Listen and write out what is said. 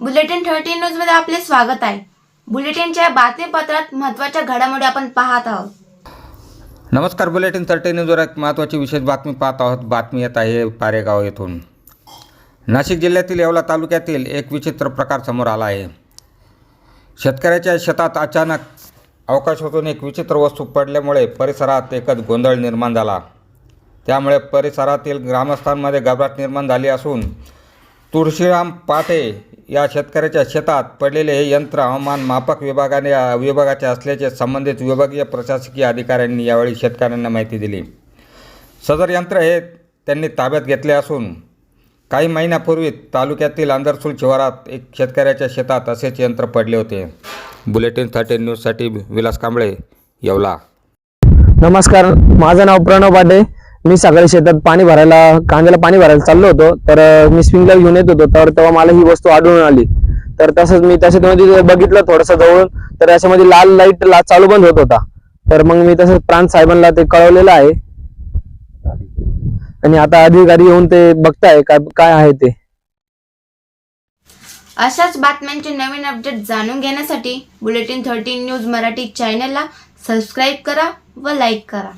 Bulletin thirty न्यूजमध्ये आपले स्वागत आहे. बुलेटिनच्या बातमीपत्रात महत्त्वाच्या घडामोडी आपण पाहत आहोत. नमस्कार बुलेटिन थर्टी न्यूजवर एक महत्त्वाची विशेष बातमी पाहत आहोत. बातमी येत आहे पारेगाव येथून. नाशिक जिल्ह्यातील येवला तालुक्यातील एक विचित्र प्रकार समोर आला आहे. शेतकऱ्याच्या शेतात अचानक अवकाशातून एक विचित्र वस्तू पडल्यामुळे परिसरात एकच गोंधळ निर्माण झाला. त्यामुळे परिसरातील ग्रामस्थांमध्ये घबराट निर्माण झाली असून तुळशीराम पाटे या शेतकऱ्याच्या शेतात पडलेले हे यंत्र हवामान मापक विभागाने विभागाचे असल्याचे संबंधित विभागीय प्रशासकीय अधिकाऱ्यांनी यावेळी शेतकऱ्यांना माहिती दिली. सदर यंत्र हे त्यांनी ताब्यात घेतले असून काही महिन्यापूर्वी तालुक्यातील अंदरसूल शिवारात एक शेतकऱ्याच्या शेतात असेच यंत्र पडले होते. बुलेटिन थर्टी न्यूजसाठी विलास कांबळे येवला. नमस्कार माझं नाव प्रणव पाटे मी सकाळी शेतात पाणी भरायला कांद्याला पाणी भरायला चाललो होतो तर मी स्प्रिंकलर घेऊन येत होतो तर तेव्हा मला ही वस्तू आढळून आली. तर तसंच मी त्याच्यामध्ये बघितलं थोडंसं जवळून तर याच्यामध्ये लाल लाइट ला चालू बंद होत होता. तर मग मी तसंच प्रांत साहेबांना ते कळवलेलं आहे. आणि आता अधिकारी येऊन ते बघताय काय काय आहे ते. अशाच बातम्यांचे नवीन अपडेट जाणून घेण्यासाठी बुलेटिन थर्टीन न्यूज मराठी चॅनलला सबस्क्राईब करा व लाईक करा.